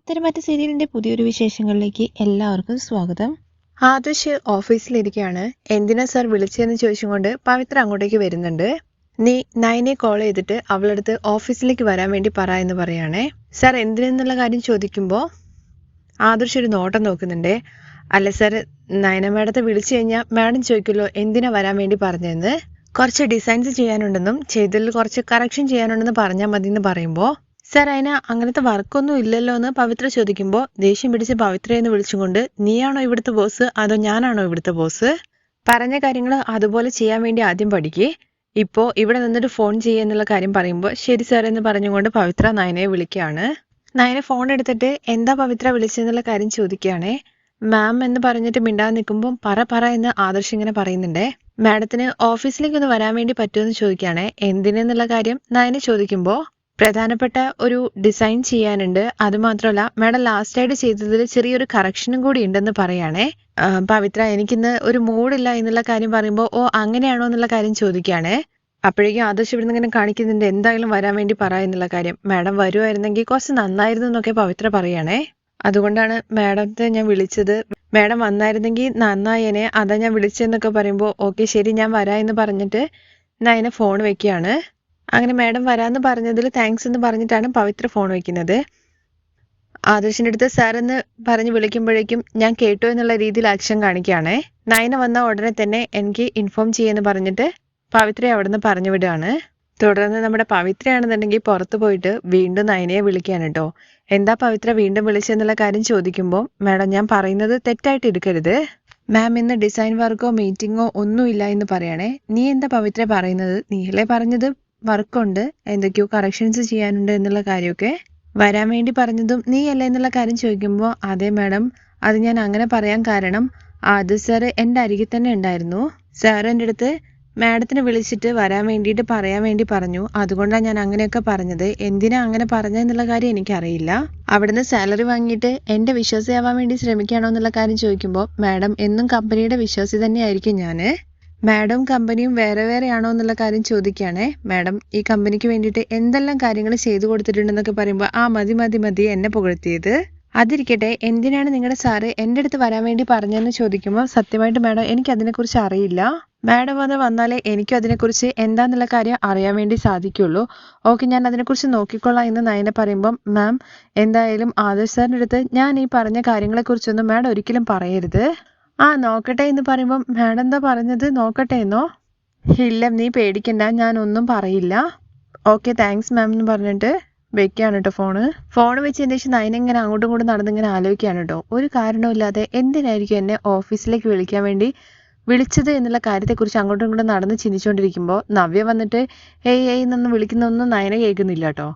പത്തരമാറ്റ സീരിയലിന്റെ പുതിയൊരു വിശേഷങ്ങളിലേക്ക് എല്ലാവർക്കും സ്വാഗതം. ആദർശ് ഓഫീസിലിരിക്കുകയാണ് എന്തിനാ സാർ വിളിച്ചതെന്ന് ചോദിച്ചുകൊണ്ട് പവിത്ര അങ്ങോട്ടേക്ക് വരുന്നുണ്ട്. നീ നയനെ കോൾ ചെയ്തിട്ട് അവളടുത്ത് ഓഫീസിലേക്ക് വരാൻ വേണ്ടി പറ എന്ന് പറയാണേ. സാർ എന്തിനെന്നുള്ള കാര്യം ചോദിക്കുമ്പോൾ ആദർശ് ഒരു നോട്ടം നോക്കുന്നുണ്ട്. അല്ല സാർ നയന മാഡത്തെ വിളിച്ചു കഴിഞ്ഞാൽ മാഡം ചോദിക്കുമല്ലോ എന്തിനാ വരാൻ വേണ്ടി പറഞ്ഞതെന്ന്. കുറച്ച് ഡിസൈൻസ് ചെയ്യാനുണ്ടെന്നും ചെയ്തതിൽ കുറച്ച് കറക്ഷൻ ചെയ്യാനുണ്ടെന്ന് പറഞ്ഞാൽ മതി എന്ന് പറയുമ്പോൾ സാർ അതിന് അങ്ങനത്തെ വർക്കൊന്നും ഇല്ലല്ലോ എന്ന് പവിത്ര ചോദിക്കുമ്പോൾ ദേഷ്യം പിടിച്ച് പവിത്രയെന്ന് വിളിച്ചുകൊണ്ട് നീയാണോ ഇവിടുത്തെ ബോസ്? അതോ ഞാനാണോ ഇവിടുത്തെ ബോസ്? പറഞ്ഞ കാര്യങ്ങൾ അതുപോലെ ചെയ്യാൻ വേണ്ടി ആദ്യം പഠിക്കേ. ഇപ്പോൾ ഇവിടെ നിന്നിട്ട് ഫോൺ ചെയ്യുക എന്നുള്ള കാര്യം പറയുമ്പോൾ ശരി സാർ എന്ന് പറഞ്ഞുകൊണ്ട് പവിത്ര നയനയെ വിളിക്കുകയാണ് നയന ഫോൺ എടുത്തിട്ട് എന്താ പവിത്ര വിളിച്ചെന്നുള്ള കാര്യം ചോദിക്കുകയാണേ മാം എന്ന് പറഞ്ഞിട്ട് മിണ്ടാതെ നിൽക്കുമ്പോൾ പറ പറ എന്ന് ആദർശ് ഇങ്ങനെ പറയുന്നുണ്ടേ. മാഡത്തിന് ഓഫീസിലേക്ക് ഒന്ന് വരാൻ വേണ്ടി പറ്റുമെന്ന് ചോദിക്കുകയാണേ എന്തിനെന്നുള്ള കാര്യം നയന ചോദിക്കുമ്പോൾ പ്രധാനപ്പെട്ട ഒരു ഡിസൈൻ ചെയ്യാനുണ്ട്. അത് മാത്രമല്ല മാഡം ലാസ്റ്റ് ആയിട്ട് ചെയ്തതിൽ ചെറിയൊരു കറക്ഷനും കൂടി ഉണ്ടെന്ന് പറയുകയാണേ പവിത്ര എനിക്കിന്ന് ഒരു മൂഡില്ല എന്നുള്ള കാര്യം പറയുമ്പോൾ ഓ അങ്ങനെയാണോ എന്നുള്ള കാര്യം ചോദിക്കുകയാണേ അപ്പോഴേക്കും ആദർശ് ഇവിടുന്ന് ഇങ്ങനെ കാണിക്കുന്നുണ്ട് എന്തായാലും വരാൻ വേണ്ടി പറ എന്നുള്ള കാര്യം. മാഡം വരുമായിരുന്നെങ്കിൽ കുറച്ച് നന്നായിരുന്നു എന്നൊക്കെ പവിത്ര പറയുകയാണേ അതുകൊണ്ടാണ് മാഡത്തെ ഞാൻ വിളിച്ചത്. മാഡം വന്നായിരുന്നെങ്കിൽ നന്നായേനെ അതാ ഞാൻ വിളിച്ചതെന്നൊക്കെ പറയുമ്പോൾ ഓക്കെ ശരി ഞാൻ വരാം എന്ന് പറഞ്ഞിട്ട് നയന ഫോൺ വെക്കുകയാണ്. അങ്ങനെ മാഡം വരാന്ന് പറഞ്ഞതിൽ താങ്ക്സ് എന്ന് പറഞ്ഞിട്ടാണ് പവിത്ര ഫോൺ വയ്ക്കുന്നത് ആദർശിന്റെ അടുത്ത് സാർ എന്ന് പറഞ്ഞ് വിളിക്കുമ്പോഴേക്കും ഞാൻ കേട്ടു എന്നുള്ള രീതിയിൽ ആക്ഷൻ കാണിക്കുകയാണേ. നയന വന്ന ഉടനെ തന്നെ എനിക്ക് ഇൻഫോം ചെയ്യുമെന്ന് പറഞ്ഞിട്ട് പവിത്രയെ അവിടുന്ന് പറഞ്ഞു വിടുകയാണ്. തുടർന്ന് നമ്മുടെ പവിത്രയാണെന്നുണ്ടെങ്കിൽ പുറത്തു പോയിട്ട് വീണ്ടും നയനയെ വിളിക്കുകയാണ് കേട്ടോ. എന്താ പവിത്ര വീണ്ടും വിളിച്ചെന്നുള്ള കാര്യം ചോദിക്കുമ്പോൾ മാഡം ഞാൻ പറയുന്നത് തെറ്റായിട്ട് എടുക്കരുത്. മാം ഇന്ന് ഡിസൈൻ വർക്കോ മീറ്റിങ്ങോ ഒന്നുമില്ല എന്ന് പറയണേ. നീ എന്താ പവിത്ര പറയുന്നത്? നീയല്ലേ പറഞ്ഞത്? വർക്കുണ്ട് എന്തൊക്കെയോ കറക്ഷൻസ് ചെയ്യാനുണ്ട് എന്നുള്ള കാര്യമൊക്കെ വരാൻ വേണ്ടി പറഞ്ഞതും നീ അല്ലേ എന്നുള്ള കാര്യം ചോദിക്കുമ്പോൾ അതെ മാഡം അത് ഞാൻ അങ്ങനെ പറയാൻ കാരണം ആദ്യ സാറ് എന്റെ അരികിൽ തന്നെ ഉണ്ടായിരുന്നു. സാർ എന്റെ അടുത്ത് മാഡത്തിനെ വിളിച്ചിട്ട് വരാൻ വേണ്ടിയിട്ട് പറയാൻ വേണ്ടി പറഞ്ഞു. അതുകൊണ്ടാണ് ഞാൻ അങ്ങനെയൊക്കെ പറഞ്ഞത്. എന്തിനാ അങ്ങനെ പറഞ്ഞതെന്നുള്ള കാര്യം എനിക്കറിയില്ല. അവിടുന്ന് സാലറി വാങ്ങിയിട്ട് എന്റെ വിശ്വാസിയാവാൻ വേണ്ടി ശ്രമിക്കുകയാണോ എന്നുള്ള കാര്യം ചോദിക്കുമ്പോൾ മാഡം എന്നും കമ്പനിയുടെ വിശ്വാസി തന്നെയായിരിക്കും ഞാൻ മാഡം കമ്പനിയും വേറെ വേറെയാണോ എന്നുള്ള കാര്യം ചോദിക്കുകയാണേ. മാഡം ഈ കമ്പനിക്ക് വേണ്ടിയിട്ട് എന്തെല്ലാം കാര്യങ്ങൾ ചെയ്തു കൊടുത്തിട്ടുണ്ടെന്നൊക്കെ പറയുമ്പോൾ ആ മതി മതി മതി എന്നെ പുകഴ്ത്തിയത്. അതിരിക്കട്ടെ എന്തിനാണ് നിങ്ങളുടെ സാറ് എന്റെ അടുത്ത് വരാൻ വേണ്ടി പറഞ്ഞതെന്ന് ചോദിക്കുമ്പോൾ സത്യമായിട്ട് മാഡം എനിക്ക് അതിനെക്കുറിച്ച് അറിയില്ല. മാഡം അത് വന്നാലേ എനിക്കും അതിനെക്കുറിച്ച് എന്താന്നുള്ള കാര്യം അറിയാൻ വേണ്ടി സാധിക്കുള്ളൂ. ഓക്കെ ഞാൻ അതിനെക്കുറിച്ച് നോക്കിക്കൊള്ളാം എന്ന് നയന പറയുമ്പം മാം എന്തായാലും ആദർശ് സാറിന്റെ അടുത്ത് ഞാൻ ഈ പറഞ്ഞ കാര്യങ്ങളെക്കുറിച്ചൊന്നും മാഡം ഒരിക്കലും പറയരുത്. ആ നോക്കട്ടെ എന്ന് പറയുമ്പം മാഡം എന്താ പറഞ്ഞത്? നോക്കട്ടെ എന്നോ? ഇല്ല നീ പേടിക്കണ്ട ഞാൻ ഒന്നും പറയില്ല. ഓക്കെ താങ്ക്സ് മാം എന്ന് പറഞ്ഞിട്ട് വെക്കുകയാണ് കേട്ടോ ഫോണ്. ഫോൺ വെച്ചതിന് ശേഷം നയന ഇങ്ങനെ അങ്ങോട്ടും ഇങ്ങോട്ടും നടന്നിങ്ങനെ ആലോചിക്കുകയാണ് കേട്ടോ. ഒരു കാരണവുമില്ലാതെ എന്തിനായിരിക്കും എന്നെ ഓഫീസിലേക്ക് വിളിക്കാൻ വേണ്ടി വിളിച്ചത് എന്നുള്ള കാര്യത്തെക്കുറിച്ച് അങ്ങോട്ടും ഇങ്ങോട്ടും നടന്ന് ചിന്തിച്ചുകൊണ്ടിരിക്കുമ്പോൾ നവ്യ വന്നിട്ട് ഏയ് ഏയ് എന്നൊന്ന് വിളിക്കുന്നൊന്നും നയന കേൾക്കുന്നില്ല കേട്ടോ.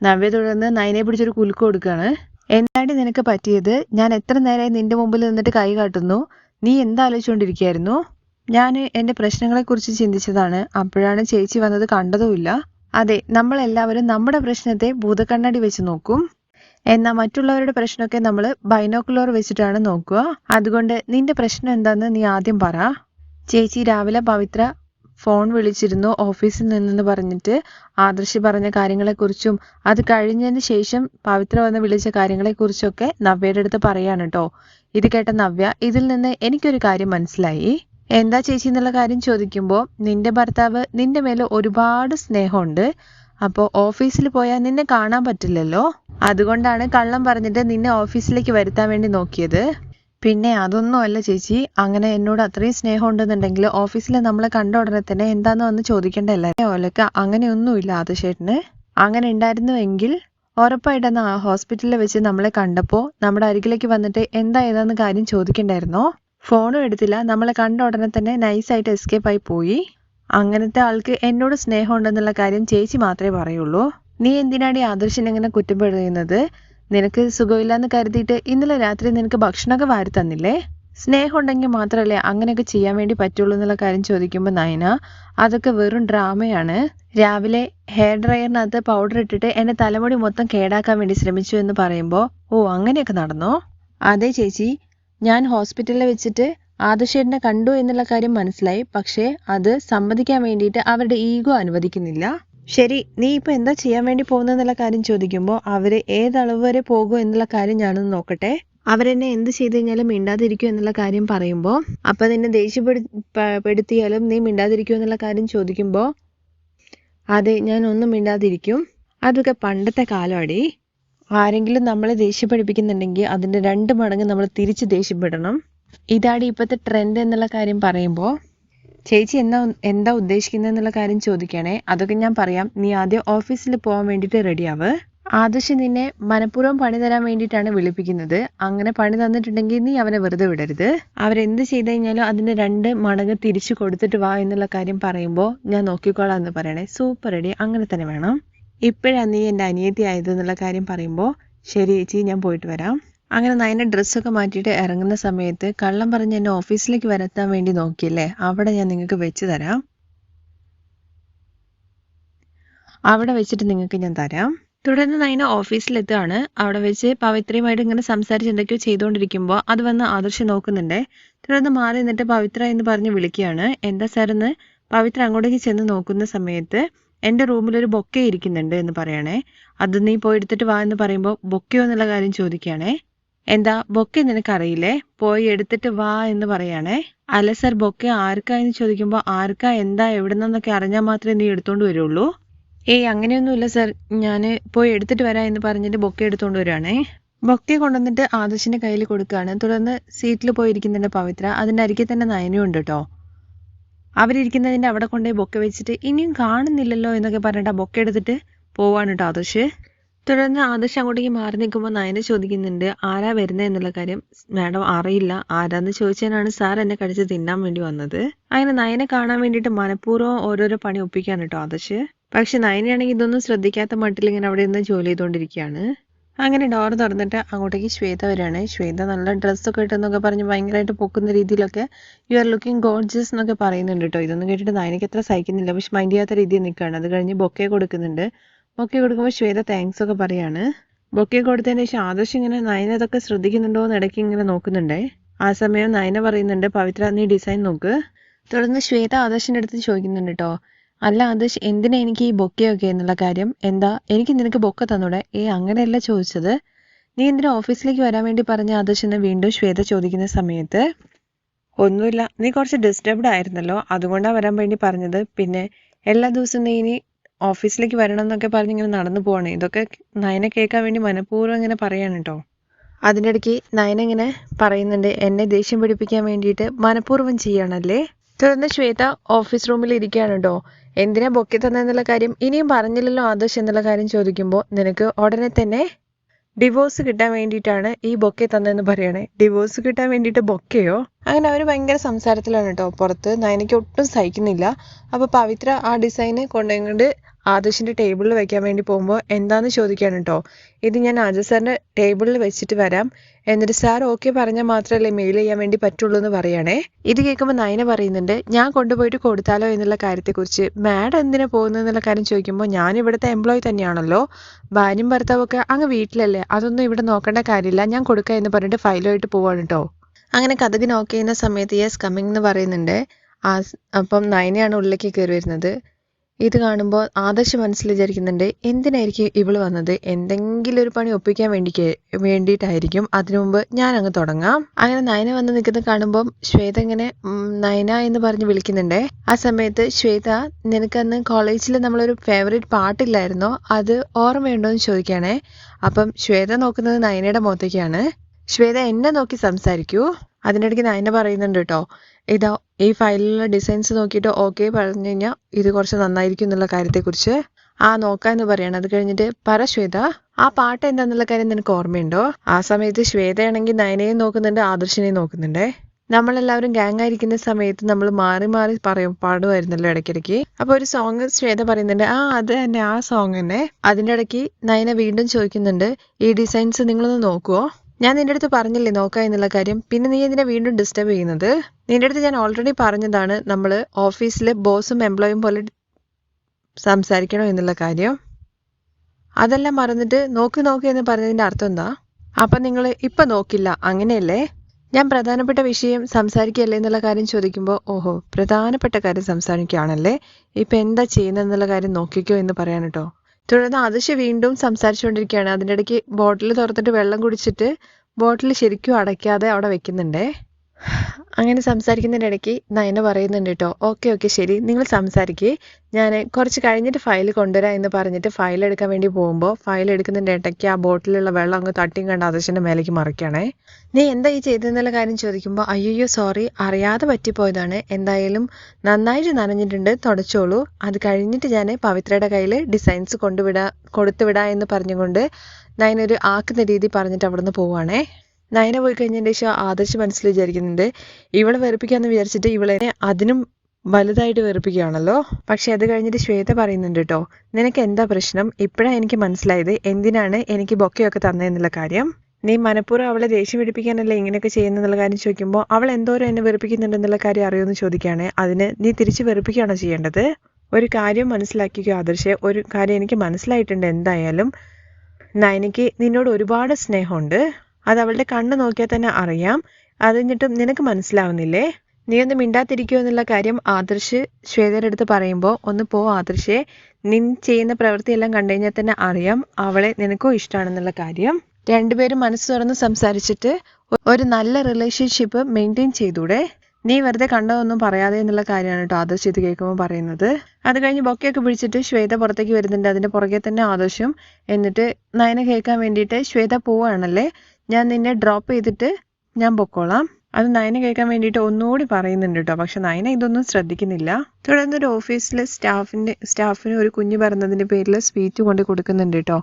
നവ്യ തുടർന്ന് നയനെ പിടിച്ചൊരു കുലുക്ക് കൊടുക്കുകയാണ്. എന്താണ് നിനക്ക് പറ്റിയത്? ഞാൻ എത്ര നേരമായി നിന്റെ മുമ്പിൽ നിന്നിട്ട് കൈ കാട്ടുന്നു? നീ എന്താ ആലോചിച്ചുകൊണ്ടിരിക്കുകയായിരുന്നു ഞാൻ എന്റെ പ്രശ്നങ്ങളെക്കുറിച്ച് ചിന്തിച്ചതാണ്. അപ്പോഴാണ് ചേച്ചി വന്നത് കണ്ടതുമില്ല. അതെ നമ്മളെല്ലാവരും നമ്മുടെ പ്രശ്നത്തെ ഭൂതക്കണ്ണാടി വെച്ച് നോക്കും. എന്നാൽ മറ്റുള്ളവരുടെ പ്രശ്നമൊക്കെ നമ്മൾ ബൈനോക്കുലർ വെച്ചിട്ടാണ് നോക്കുക. അതുകൊണ്ട് നിന്റെ പ്രശ്നം എന്താന്ന് നീ ആദ്യം പറ. ചേച്ചി രാവിലെ പവിത്ര ഫോൺ വിളിച്ചിരുന്നു ഓഫീസിൽ നിന്നെന്ന് പറഞ്ഞിട്ട് ആദർശി പറഞ്ഞ കാര്യങ്ങളെക്കുറിച്ചും അത് കഴിഞ്ഞതിന് ശേഷം പവിത്ര വന്ന് വിളിച്ച കാര്യങ്ങളെക്കുറിച്ചൊക്കെ നവ്യയുടെ അടുത്ത് പറയാണ് കേട്ടോ. ഇത് കേട്ട നവ്യ ഇതിൽ നിന്ന് എനിക്കൊരു കാര്യം മനസ്സിലായി. എന്താ ചേച്ചി എന്നുള്ള കാര്യം ചോദിക്കുമ്പോൾ നിന്റെ ഭർത്താവ് നിന്റെ മേലെ ഒരുപാട് സ്നേഹമുണ്ട്. അപ്പോൾ ഓഫീസിൽ പോയാൽ നിന്നെ കാണാൻ പറ്റില്ലല്ലോ? അതുകൊണ്ടാണ് കള്ളം പറഞ്ഞിട്ട് നിന്നെ ഓഫീസിലേക്ക് വരുത്താൻ വേണ്ടി നോക്കിയത്. പിന്നെ അതൊന്നുമല്ല ചേച്ചി. അങ്ങനെ എന്നോട് അത്രയും സ്നേഹം ഉണ്ടെന്നുണ്ടെങ്കിൽ ഓഫീസിൽ നമ്മളെ കണ്ട ഉടനെ തന്നെ എന്താന്ന് വന്ന് ചോദിക്കേണ്ടല്ലേ ഓലക്ക അങ്ങനെയൊന്നുമില്ല ആദശേട്ടന്. അങ്ങനെ ഉണ്ടായിരുന്നുവെങ്കിൽ ഉറപ്പായിട്ടെന്ന് ആ ഹോസ്പിറ്റലിൽ വെച്ച് നമ്മളെ കണ്ടപ്പോൾ നമ്മുടെ അരികിലേക്ക് വന്നിട്ട് എന്താ ഏതാന്ന് കാര്യം ചോദിക്കണ്ടായിരുന്നോ. ഫോണും എടുത്തില്ല. നമ്മളെ കണ്ട ഉടനെ തന്നെ നൈസായിട്ട് എസ്കേപ്പ് ആയി പോയി. അങ്ങനത്തെ ആൾക്ക് എന്നോട് സ്നേഹം ഉണ്ടെന്നുള്ള കാര്യം ചേച്ചി മാത്രമേ പറയുള്ളൂ. നീ എന്തിനാണ് ഈ ആദർശിനെ ഇങ്ങനെ കുറ്റപ്പെടുന്നത് നിനക്ക് സുഖമില്ലാന്ന് കരുതിയിട്ട് ഇന്നലെ രാത്രി നിനക്ക് ഭക്ഷണമൊക്കെ വാരി തന്നില്ലേ? സ്നേഹം ഉണ്ടെങ്കിൽ മാത്രമല്ലേ അങ്ങനെയൊക്കെ ചെയ്യാൻ വേണ്ടി പറ്റുള്ളൂ എന്നുള്ള കാര്യം ചോദിക്കുമ്പോൾ നയന അതൊക്കെ വെറും ഡ്രാമയാണ്. രാവിലെ ഹെയർ ഡ്രയറിനകത്ത് പൗഡർ ഇട്ടിട്ട് എന്റെ തലമുടി മൊത്തം കേടാക്കാൻ വേണ്ടി ശ്രമിച്ചു എന്ന് പറയുമ്പോൾ ഓ അങ്ങനെയൊക്കെ നടന്നോ? അതെ ചേച്ചി ഞാൻ ഹോസ്പിറ്റലിൽ വെച്ചിട്ട് ആദർശേട്ടനെ കണ്ടു എന്നുള്ള കാര്യം മനസ്സിലായി. പക്ഷേ അത് സമ്മതിക്കാൻ വേണ്ടിയിട്ട് അവരുടെ ഈഗോ അനുവദിക്കുന്നില്ല. ശരി നീ ഇപ്പൊ എന്താ ചെയ്യാൻ വേണ്ടി പോകുന്നെന്നുള്ള കാര്യം ചോദിക്കുമ്പോൾ അവർ ഏതളവ് വരെ പോകും എന്നുള്ള കാര്യം ഞാനൊന്ന് നോക്കട്ടെ? അവരെന്നെ എന്ത് ചെയ്തു കഴിഞ്ഞാലും മിണ്ടാതിരിക്കും എന്നുള്ള കാര്യം പറയുമ്പോൾ അപ്പൊ നിന്നെ ദേഷ്യപ്പെടു പ- പെടുത്തിയാലും നീ മിണ്ടാതിരിക്കും എന്നുള്ള കാര്യം ചോദിക്കുമ്പോൾ അതെ ഞാൻ ഒന്നും മിണ്ടാതിരിക്കും. അതൊക്കെ പണ്ടത്തെ കാലമാടി ആരെങ്കിലും നമ്മളെ ദേഷ്യപ്പെടുപ്പിക്കുന്നുണ്ടെങ്കിൽ അതിന്റെ രണ്ട് മടങ്ങ് നമ്മൾ തിരിച്ച് ദേഷ്യപ്പെടണം. ഇതാടി ഇപ്പോഴത്തെ ട്രെൻഡ് എന്നുള്ള കാര്യം പറയുമ്പോൾ ചേച്ചി എന്താ എന്താ ഉദ്ദേശിക്കുന്നത് എന്നുള്ള കാര്യം ചോദിക്കണേ. അതൊക്കെ ഞാൻ പറയാം. നീ ആദ്യം ഓഫീസിൽ പോകാൻ വേണ്ടിയിട്ട് റെഡിയാവ് ആദർശ് നിന്നെ മനഃപൂർവം പണി തരാൻ വേണ്ടിയിട്ടാണ് വിളിപ്പിക്കുന്നത്. അങ്ങനെ പണി തന്നിട്ടുണ്ടെങ്കിൽ നീ അവനെ വെറുതെ വിടരുത്. അവരെന്ത് ചെയ്ത് കഴിഞ്ഞാലും അതിന് രണ്ട് മടങ്ങ് തിരിച്ചു കൊടുത്തിട്ട് വാ എന്നുള്ള കാര്യം പറയുമ്പോൾ ഞാൻ നോക്കിക്കോളാം എന്ന് പറയണേ. സൂപ്പർ റെഡി അങ്ങനെ തന്നെ വേണം. ഇപ്പോഴാണ് നീ എന്റെ അനിയത്തി ആയത് എന്നുള്ള കാര്യം പറയുമ്പോൾ ശരി ചേച്ചി ഞാൻ പോയിട്ട് വരാം. അങ്ങനെ നയന്റെ ഡ്രസ്സൊക്കെ മാറ്റിയിട്ട് ഇറങ്ങുന്ന സമയത്ത് കള്ളം പറഞ്ഞ് എന്നെ ഓഫീസിലേക്ക് വരത്താൻ വേണ്ടി നോക്കിയല്ലേ? അവിടെ ഞാൻ നിങ്ങൾക്ക് വെച്ച് തരാം. അവിടെ വെച്ചിട്ട് നിങ്ങൾക്ക് ഞാൻ തരാം. തുടർന്ന് നയന ഓഫീസിലെത്തുകയാണ്. അവിടെ വെച്ച് പവിത്രയുമായിട്ട് ഇങ്ങനെ സംസാരിച്ച് എന്തൊക്കെയോ ചെയ്തുകൊണ്ടിരിക്കുമ്പോൾ അത് വന്ന് ആദർശ് നോക്കുന്നുണ്ട്. തുടർന്ന് മാറി നിന്നിട്ട് പവിത്ര എന്ന് പറഞ്ഞ് വിളിക്കുകയാണ്. എന്താ സാർ എന്ന് പവിത്ര അങ്ങോട്ടേക്ക് ചെന്ന് നോക്കുന്ന സമയത്ത് എന്റെ റൂമിൽ ഒരു ബൊക്കെ ഇരിക്കുന്നുണ്ട് എന്ന് പറയണേ. അത് നീ പോയി എടുത്തിട്ട് വാ എന്ന് പറയുമ്പോൾ ബൊക്കെയോ എന്നുള്ള കാര്യം ചോദിക്കുകയാണേ. എന്താ? ബൊക്കെ നിനക്കറിയില്ലേ? പോയി എടുത്തിട്ട് വാ എന്ന് പറയാണേ. അല്ല സർ ബൊക്കെ ആർക്കാ എന്ന് ചോദിക്കുമ്പോൾ ആർക്കാ എന്താ എവിടുന്നൊക്കെ അറിഞ്ഞാൽ മാത്രമേ നീ എടുത്തോണ്ട് വരുള്ളൂ. ഏയ് അങ്ങനെയൊന്നുമില്ല സർ. ഞാൻ പോയി എടുത്തിട്ട് വരാം എന്ന് പറഞ്ഞിട്ട് ബൊക്കെ എടുത്തുകൊണ്ട് വരുവാണേ ബൊക്കെ കൊണ്ടുവന്നിട്ട് ആദർശിന്റെ കയ്യിൽ കൊടുക്കുകയാണ് തുടർന്ന് സീറ്റിൽ പോയി പവിത്ര. അതിന്റെ അരികെ തന്നെ നയനും കേട്ടോ അവരിയ്ക്കുന്നതിന്റെ അവിടെ കൊണ്ടുപോയി ബൊക്കെ വെച്ചിട്ട് ഇനിയും കാണുന്നില്ലല്ലോ എന്നൊക്കെ പറഞ്ഞിട്ട് ബൊക്കെ എടുത്തിട്ട് പോവാണ് കേട്ടോ ആദർശ്. തുടർന്ന് ആദർശ് അങ്ങോട്ടേക്ക് മാറി നിൽക്കുമ്പോൾ നയന ചോദിക്കുന്നുണ്ട് ആരാ വരുന്നത് എന്നുള്ള കാര്യം. മാഡം അറിയില്ല. ആരാന്ന് ചോദിച്ചതിനാണ് സാർ എന്നെ കടിച്ച് തിന്നാൻ വേണ്ടി വന്നത്. അങ്ങനെ നയനെ കാണാൻ വേണ്ടിയിട്ട് മനഃപൂർവം ഓരോരോ പണി ഒപ്പിക്കാണ് കേട്ടോ ആദർശ്. പക്ഷെ നയനയാണെങ്കിൽ ഇതൊന്നും ശ്രദ്ധിക്കാത്ത മട്ടിൽ ഇങ്ങനെ അവിടെ നിന്ന് ജോലി ചെയ്തുകൊണ്ടിരിക്കുകയാണ്. അങ്ങനെ ഡോർ തുറന്നിട്ട് അങ്ങോട്ടേക്ക് ശ്വേത വരികയാണ്. ശ്വേത നല്ല ഡ്രസ്സൊക്കെ ഇട്ടെന്നൊക്കെ പറഞ്ഞ് ഭയങ്കരമായിട്ട് പൊക്കുന്ന രീതിയിലൊക്കെ യു ആർ ലുക്കിംഗ് ഗോഡ്ജസ് എന്നൊക്കെ പറയുന്നുണ്ട് കേട്ടോ. ഇതൊന്നും കേട്ടിട്ട് നയനയ്ക്ക് അത്ര സഹിക്കുന്നില്ല. പക്ഷെ മൈൻഡ് ചെയ്യാത്ത രീതിയിൽ നിൽക്കുകയാണ്. അത് കഴിഞ്ഞ് ബൊക്കെ കൊടുക്കുന്നുണ്ട്. ബൊക്കെ കൊടുക്കുമ്പോൾ ശ്വേത താങ്ക്സ് ഒക്കെ പറയാണ്. ബൊക്കെ കൊടുത്തതിന് ശേഷം ആദർശ് ഇങ്ങനെ നയന ഇതൊക്കെ ശ്രദ്ധിക്കുന്നുണ്ടോ എന്ന് ഇടയ്ക്ക് ഇങ്ങനെ നോക്കുന്നുണ്ടേ. ആ സമയം നയന പറയുന്നുണ്ട് പവിത്ര നീ ഡിസൈൻ നോക്ക്. തുടർന്ന് ശ്വേത ആദർശിന്റെ അടുത്ത് ചോദിക്കുന്നുണ്ട് കേട്ടോ. അല്ല അത് എന്തിനാ എനിക്ക് ഈ ബൊക്കെയൊക്കെ എന്നുള്ള കാര്യം? എന്താ എനിക്ക് നിനക്ക് ബൊക്കെ തന്നൂടെ? ഏ അങ്ങനെയല്ല ചോദിച്ചത്. നീ എന്തിനാ ഓഫീസിലേക്ക് വരാൻ വേണ്ടി പറഞ്ഞ ആദർശ് എന്ന് വീണ്ടും ശ്വേത ചോദിക്കുന്ന സമയത്ത് ഒന്നുമില്ല നീ കുറച്ച് ഡിസ്റ്റർബ്ഡ് ആയിരുന്നല്ലോ അതുകൊണ്ടാണ് വരാൻ വേണ്ടി പറഞ്ഞത്. പിന്നെ എല്ലാ ദിവസവും നീ ഇനി ഓഫീസിലേക്ക് വരണം എന്നൊക്കെ പറഞ്ഞ് ഇങ്ങനെ നടന്നു പോകണേ ഇതൊക്കെ നയനെ കേൾക്കാൻ വേണ്ടി മനഃപൂർവം ഇങ്ങനെ പറയാണ് കേട്ടോ അതിന്റെ ഇടയ്ക്ക് നയന ഇങ്ങനെ പറയുന്നുണ്ട് എന്നെ ദേഷ്യം പിടിപ്പിക്കാൻ വേണ്ടിയിട്ട് മനഃപൂർവം ചെയ്യണല്ലേ? തുടർന്ന് ശ്വേത ഓഫീസ് റൂമിൽ ഇരിക്കുകയാണ് കേട്ടോ എന്തിനാ ബൊക്കെ തന്നെന്നുള്ള കാര്യം? ഇനിയും പറഞ്ഞില്ലല്ലോ ആദർശ് എന്നുള്ള കാര്യം ചോദിക്കുമ്പോൾ നിനക്ക് ഉടനെ തന്നെ ഡിവോഴ്സ് കിട്ടാൻ വേണ്ടിയിട്ടാണ് ഈ ബൊക്കെ തന്നെന്ന് പറയണേ. ഡിവോഴ്സ് കിട്ടാൻ വേണ്ടിയിട്ട് ബൊക്കെയോ? അങ്ങനെ അവർ ഭയങ്കര സംസാരത്തിലാണ് കേട്ടോ പുറത്ത്. നയനയ്ക്ക് ഒട്ടും സഹിക്കുന്നില്ല. അപ്പോൾ പവിത്ര ആ ഡിസൈന് കൊണ്ടുകൊണ്ട് ആദർശിന്റെ ടേബിളിൽ വെക്കാൻ വേണ്ടി പോകുമ്പോൾ എന്താന്ന് ചോദിക്കാണ് കേട്ടോ ഇത് ഞാൻ ആദർശ് സാറിന്റെ ടേബിളിൽ വെച്ചിട്ട് വരാം. എന്നിട്ട് സാർ ഓക്കെ പറഞ്ഞാൽ മാത്രമല്ലേ മെയിൽ ചെയ്യാൻ വേണ്ടി പറ്റുള്ളൂ എന്ന് പറയണേ? ഇത് കേൾക്കുമ്പോൾ നയന പറയുന്നുണ്ട് ഞാൻ കൊണ്ടുപോയിട്ട് കൊടുത്താലോ എന്നുള്ള കാര്യത്തെക്കുറിച്ച്. മാഡം എന്തിനാ പോകുന്നത് എന്നുള്ള കാര്യം ചോദിക്കുമ്പോൾ ഞാൻ ഇവിടുത്തെ എംപ്ലോയി തന്നെയാണല്ലോ. ഭാര്യയും ഭർത്താവൊക്കെ അങ്ങ് വീട്ടിലല്ലേ. അതൊന്നും ഇവിടെ നോക്കേണ്ട കാര്യമില്ല. ഞാൻ കൊടുക്കാം എന്ന് പറഞ്ഞിട്ട് ഫയലുമായിട്ട് പോവാണ് കേട്ടോ അങ്ങനെ കഥക് നോക്ക് ചെയ്യുന്ന സമയത്ത് യെസ് കമ്മിങ് എന്ന് പറയുന്നുണ്ട്. ആ അപ്പം നയനയാണ് ഉള്ളിലേക്ക് കയറി വരുന്നത്. ഇത് കാണുമ്പോൾ ആദർശ് മനസ്സിൽ വിചാരിക്കുന്നുണ്ട് എന്തിനായിരിക്കും ഇവൾ വന്നത്? എന്തെങ്കിലും ഒരു പണി ഒപ്പിക്കാൻ വേണ്ടി വേണ്ടിയിട്ടായിരിക്കും. അതിനു മുമ്പ് ഞാൻ അങ്ങ് തുടങ്ങാം. അങ്ങനെ നയന വന്ന് നിൽക്കുന്നത് കാണുമ്പോൾ ശ്വേത ഇങ്ങനെ നയന എന്ന് പറഞ്ഞ് വിളിക്കുന്നുണ്ടേ. ആ സമയത്ത് ശ്വേത നിനക്കന്ന് കോളേജിൽ നമ്മളൊരു ഫേവറേറ്റ് പാട്ടില്ലായിരുന്നോ? അത് ഓർമ്മയുണ്ടോ എന്ന് ചോദിക്കുകയാണേ. അപ്പം ശ്വേത നോക്കുന്നത് നയനയുടെ മുഖത്തേക്കാണ്. ശ്വേത എന്നെ നോക്കി സംസാരിക്കൂ. അതിനിടയ്ക്ക് നയന പറയുന്നുണ്ട് കേട്ടോ ഇതാ ഈ ഫയലിലുള്ള ഡിസൈൻസ് നോക്കിയിട്ട് ഓക്കെ പറഞ്ഞു കഴിഞ്ഞാൽ ഇത് കുറച്ച് നന്നായിരിക്കും എന്നുള്ള കാര്യത്തെക്കുറിച്ച് ആ നോക്കാന്ന് പറയണം. അത് കഴിഞ്ഞിട്ട് പറ ശ്വേത ആ പാട്ട് എന്താന്നുള്ള കാര്യം നിനക്ക് ഓർമ്മയുണ്ടോ? ആ സമയത്ത് ശ്വേതയാണെങ്കിൽ നയനയും നോക്കുന്നുണ്ട് ആദർശിനെയും നോക്കുന്നുണ്ടേ. നമ്മളെല്ലാവരും ഗാങ് ആയിരിക്കുന്ന സമയത്ത് നമ്മൾ മാറി മാറി പറയും പാടുമായിരുന്നല്ലോ ഇടയ്ക്കിടയ്ക്ക്. അപ്പൊ ഒരു സോങ് ശ്വേത പറയുന്നുണ്ട് ആ അത് തന്നെ ആ സോങ് തന്നെ. അതിന്റെ ഇടയ്ക്ക് നയന വീണ്ടും ചോദിക്കുന്നുണ്ട് ഈ ഡിസൈൻസ് നിങ്ങളൊന്ന് നോക്കുവോ? ഞാൻ നിന്റെ അടുത്ത് പറഞ്ഞില്ലേ നോക്കാം എന്നുള്ള കാര്യം? പിന്നെ നീ എന്തിനാ വീണ്ടും ഡിസ്റ്റർബ് ചെയ്യുന്നത്? നിന്റെ അടുത്ത് ഞാൻ ഓൾറെഡി പറഞ്ഞതാണ് നമ്മൾ ഓഫീസിൽ ബോസും എംപ്ലോയും പോലെ സംസാരിക്കണോ എന്നുള്ള കാര്യം. അതെല്ലാം മറന്നിട്ട് നോക്ക് നോക്ക് എന്ന് പറഞ്ഞതിന്റെ അർത്ഥം എന്താ? അപ്പം നിങ്ങൾ ഇപ്പം നോക്കില്ല അങ്ങനെയല്ലേ? ഞാൻ പ്രധാനപ്പെട്ട വിഷയം സംസാരിക്കുകയല്ലേ എന്നുള്ള കാര്യം ചോദിക്കുമ്പോൾ ഓഹോ പ്രധാനപ്പെട്ട കാര്യം സംസാരിക്കുകയാണല്ലേ? ഇപ്പം എന്താ ചെയ്യുന്നതെന്നുള്ള കാര്യം നോക്കിക്കോ എന്ന് പറയാൻ കേട്ടോ. തുടർന്ന് ആദർശ് വീണ്ടും സംസാരിച്ചുകൊണ്ടിരിക്കുകയാണ്. അതിന്റെ ഇടയ്ക്ക് ബോട്ടിൽ തുറന്നിട്ട് വെള്ളം കുടിച്ചിട്ട് ബോട്ടിൽ ശരിക്കും അടയ്ക്കാതെ അവിടെ വെക്കുന്നുണ്ടേ. അങ്ങനെ സംസാരിക്കുന്നതിന്റെ ഇടയ്ക്ക് നയന പറയുന്നുണ്ട് കേട്ടോ ഓക്കെ ഓക്കെ ശരി. നിങ്ങൾ സംസാരിക്കേ. ഞാൻ കുറച്ച് കഴിഞ്ഞിട്ട് ഫയൽ കൊണ്ടുവരാം എന്ന് പറഞ്ഞിട്ട് ഫയൽ എടുക്കാൻ വേണ്ടി പോകുമ്പോൾ ഫയൽ എടുക്കുന്നതിന്റെ ഇടയ്ക്ക് ആ ബോട്ടിലുള്ള വെള്ളം അങ്ങ് തട്ടിയും കണ്ട് ആദർശിന്റെ മേലേക്ക് മറിക്കണേ നീ എന്താ ഈ ചെയ്തതെന്നുള്ള കാര്യം ചോദിക്കുമ്പോൾ അയ്യോ സോറി അറിയാതെ പറ്റിപ്പോയതാണ്. എന്തായാലും നന്നായിട്ട് നനഞ്ഞിട്ടുണ്ട്. തുടച്ചോളൂ. അത് കഴിഞ്ഞിട്ട് ഞാൻ പവിത്രയുടെ കയ്യിൽ ഡിസൈൻസ് കൊണ്ടുവിടാ കൊടുത്തുവിടാ എന്ന് പറഞ്ഞുകൊണ്ട് നയനൊരു ആക്കുന്ന രീതി പറഞ്ഞിട്ട് അവിടുന്ന് പോവാണേ നയന പോയി കഴിഞ്ഞതിന്റെ ശേഷം ആദർശ് മനസ്സിൽ വിചാരിക്കുന്നുണ്ട് ഇവളെ വെറുപ്പിക്കാന്ന് വിചാരിച്ചിട്ട് ഇവളെ അതിനും വലുതായിട്ട് വെറുപ്പിക്കുകയാണല്ലോ? പക്ഷെ അത് കഴിഞ്ഞിട്ട് ശ്വേത പറയുന്നുണ്ട് കേട്ടോ നിനക്ക് എന്താ പ്രശ്നം? ഇപ്പോഴാണ് എനിക്ക് മനസ്സിലായത്. എന്തിനാണ് എനിക്ക് ബൊക്കയൊക്കെ തന്നതെന്നുള്ള കാര്യം? നീ മനഃപൂർവം അവളെ ദേഷ്യം പിടിപ്പിക്കാനല്ലേ ഇങ്ങനെയൊക്കെ ചെയ്യുന്നുള്ള കാര്യം ചോദിക്കുമ്പോൾ അവൾ എന്തോരം എന്നെ വെറുപ്പിക്കുന്നുണ്ടെന്നുള്ള കാര്യം അറിയുമെന്ന് ചോദിക്കുകയാണ്. അതിന് നീ തിരിച്ച് വെറുപ്പിക്കുകയാണോ ചെയ്യേണ്ടത്? ഒരു കാര്യം മനസ്സിലാക്കിക്കോ ആദർശ്. ഒരു കാര്യം എനിക്ക് മനസ്സിലായിട്ടുണ്ട് എന്തായാലും. നയനിക്ക് നിന്നോട് ഒരുപാട് സ്നേഹമുണ്ട്. അത് അവളുടെ കണ്ണ് നോക്കിയാൽ തന്നെ അറിയാം. അത് കഴിഞ്ഞിട്ടും നിനക്ക് മനസ്സിലാവുന്നില്ലേ? നീ ഒന്ന് മിണ്ടാതിരിക്കുമോ എന്നുള്ള കാര്യം ആദർശ് ശ്വേതയുടെ അടുത്ത് പറയുമ്പോൾ ഒന്ന് പോ ആദർശേ നിൻ ചെയ്യുന്ന പ്രവൃത്തിയെല്ലാം കണ്ടു കഴിഞ്ഞാൽ തന്നെ അറിയാം അവളെ നിനക്കും ഇഷ്ടമാണെന്നുള്ള കാര്യം. രണ്ടുപേരും മനസ്സ് തുറന്ന് സംസാരിച്ചിട്ട് ഒരു നല്ല റിലേഷൻഷിപ്പ് മെയിന്റെയിൻ ചെയ്തൂടെ? നീ വെറുതെ കണ്ടതൊന്നും പറയാതെ എന്നുള്ള കാര്യമാണ് കേട്ടോ ആദർശ് ഇത് കേൾക്കുമ്പോൾ പറയുന്നത്. അത് കഴിഞ്ഞ് ബൊക്കെയൊക്കെ പിടിച്ചിട്ട് ശ്വേത പുറത്തേക്ക് വരുന്നുണ്ട്. അതിന്റെ പുറകെ തന്നെ ആദർശും. എന്നിട്ട് നയന കേൾക്കാൻ വേണ്ടിയിട്ട് ശ്വേത പോവാണല്ലേ ഞാൻ നിന്നെ ഡ്രോപ്പ് ചെയ്തിട്ട് ഞാൻ പൊക്കോളാം. അത് നയന കേൾക്കാൻ വേണ്ടിയിട്ട് ഒന്നുകൂടി പറയുന്നുണ്ട് കേട്ടോ പക്ഷെ നയന ഇതൊന്നും ശ്രദ്ധിക്കുന്നില്ല. തുടർന്ന് ഒരു ഓഫീസിലെ സ്റ്റാഫിന്റെ സ്റ്റാഫിന് ഒരു കുഞ്ഞ് പറഞ്ഞതിന്റെ പേരിൽ സ്വീറ്റ് കൊണ്ട് കൊടുക്കുന്നുണ്ട് കേട്ടോ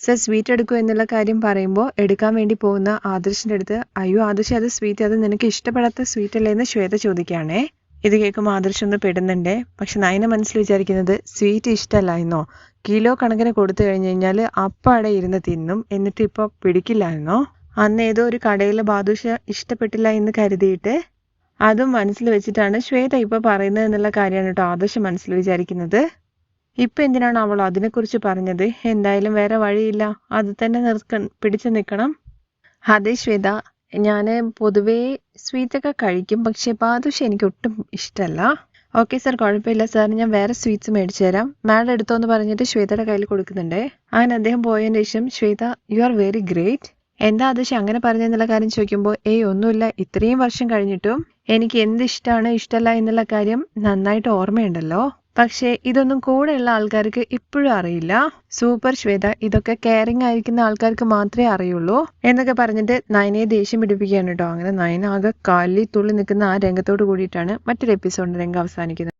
സർ സ്വീറ്റ് എടുക്കൂ എന്നുള്ള കാര്യം പറയുമ്പോൾ എടുക്കാൻ വേണ്ടി പോകുന്ന ആദർശിന്റെ അടുത്ത് അയ്യോ ആദർശ് അത് സ്വീറ്റ് അത് നിനക്ക് ഇഷ്ടപ്പെടാത്ത സ്വീറ്റ് അല്ലേ? എന്ന് ശ്വേത ചോദിക്കുകയാണേ. ഇത് കേൾക്കുമ്പോൾ ആദർശം ഒന്ന് പെടുന്നുണ്ട്? പക്ഷെ നയന മനസ്സിൽ വിചാരിക്കുന്നത് സ്വീറ്റ് ഇഷ്ടമല്ല എന്നോ? കിലോ കണക്കിന് കൊടുത്തു കഴിഞ്ഞു കഴിഞ്ഞാൽ അപ്പാടെ ഇരുന്ന് തിന്നും എന്നിട്ട് ഇപ്പോൾ പിടിക്കില്ല എന്നോ? അന്ന് ഏതോ ഒരു കടയിൽ ബാദുഷ ഇഷ്ടപ്പെട്ടില്ല എന്ന് കരുതിയിട്ട് അതും മനസ്സിൽ വെച്ചിട്ടാണ് ശ്വേത ഇപ്പോൾ പറയുന്നത് എന്നുള്ള കാര്യമാണ് കേട്ടോ ആദർശം മനസ്സിൽ വിചാരിക്കുന്നത്. ഇപ്പം എന്തിനാണ് അവൾ അതിനെക്കുറിച്ച് പറഞ്ഞത്? എന്തായാലും വേറെ വഴിയില്ല. അത് തന്നെ നിർക്ക പിടിച്ചു നിൽക്കണം. അതെ ശ്വേത ഞാൻ പൊതുവേ സ്വീറ്റ് ഒക്കെ കഴിക്കും പക്ഷേ ബാദുഷ എനിക്ക് ഒട്ടും ഇഷ്ടമല്ല ഓക്കെ സാർ കുഴപ്പമില്ല സാർ ഞാൻ വേറെ സ്വീറ്റ്സ് മേടിച്ചു തരാം. മാഡം എടുത്തോ എന്ന് പറഞ്ഞിട്ട് ശ്വേതയുടെ കയ്യിൽ കൊടുക്കുന്നുണ്ട്. അങ്ങനെ അദ്ദേഹം പോയതിന് ശേഷം Shweta you are very great എന്താ ആദർശ് അങ്ങനെ പറഞ്ഞെന്നുള്ള കാര്യം ചോദിക്കുമ്പോൾ ഏയ് ഒന്നുമില്ല. ഇത്രയും വർഷം കഴിഞ്ഞിട്ടും എനിക്ക് എന്ത് ഇഷ്ടമാണ് ഇഷ്ടമല്ല എന്നുള്ള കാര്യം നന്നായിട്ട് ഓർമ്മയുണ്ടല്ലോ. പക്ഷേ ഇതൊന്നും കൂടെയുള്ള ആൾക്കാർക്ക് ഇപ്പോഴും അറിയില്ല. സൂപ്പർ ശ്വേത ഇതൊക്കെ കെയറിങ് ആയിരിക്കുന്ന ആൾക്കാർക്ക് മാത്രമേ അറിയുള്ളൂ എന്നൊക്കെ പറഞ്ഞിട്ട് നയനയെ ദേഷ്യം പിടിപ്പിക്കുകയാണ് കേട്ടോ. അങ്ങനെ നയന ആകെ കാലിൽ തുള്ളി നിൽക്കുന്ന ആ രംഗത്തോട് കൂടിയിട്ടാണ് മറ്റൊരു എപ്പിസോഡിന്റെ രംഗം അവസാനിക്കുന്നത്.